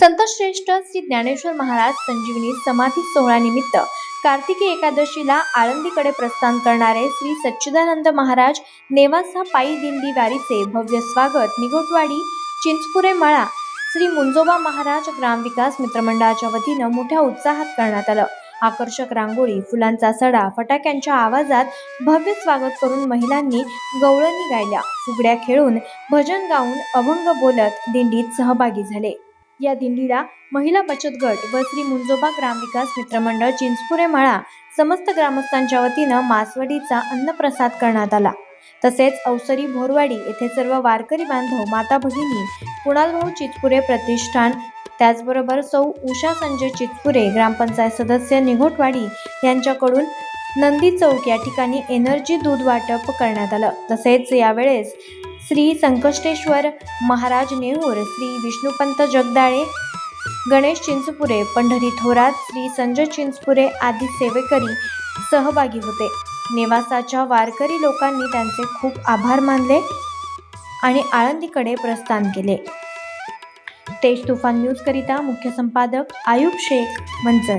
संतश्रेष्ठ श्री ज्ञानेश्वर महाराज संजीवनी समाधी सोहळ्यानिमित्त कार्तिकी एकादशीला आळंदीकडे प्रस्थान करणारे श्री सच्चिदानंद महाराज नेवासा पायी दिंडी वारीचे भव्य स्वागत निगोटवाडी चिंचपुरे मळा श्री मुंजोबा महाराज ग्रामविकास मित्रमंडळाच्या वतीनं मोठ्या उत्साहात करण्यात आलं. आकर्षक रांगोळी फुलांचा सडा फटाक्यांच्या आवाजात भव्य स्वागत करून महिलांनी गवळणी गायल्या. फुगड्या खेळून भजन गाऊन अभंग बोलत दिंडीत सहभागी झाले. या दिंडीला महिला बचत गट व श्री मुंजोबा ग्रामविकास मित्रमंडळ चिंचपुरे मळा समस्त ग्रामस्थांच्या वतीनं मासवडीचा अन्नप्रसाद करण्यात आला. तसेच अवसरी भोरवाडी येथे सर्व वारकरी बांधव माता भगिनी कुणालभाऊ चितपुरे प्रतिष्ठान त्याचबरोबर सौ उषा संजय चितपुरे ग्रामपंचायत सदस्य निघोटवाडी यांच्याकडून नंदी चौक या ठिकाणी एनर्जी दूध वाटप करण्यात आलं. तसेच यावेळेस श्री संकष्टेश्वर महाराज नेहूर श्री विष्णुपंत जगदाळे गणेश चिंचपुरे पंढरी थोरात श्री संजय चिंचपुरे आदी सेवेकरी सहभागी होते. नेवासाच्या वारकरी लोकांनी त्यांचे खूप आभार मानले आणि आळंदीकडे प्रस्थान केले. तेज तुफान न्यूज करिता मुख्य संपादक आयुब शेख मंचर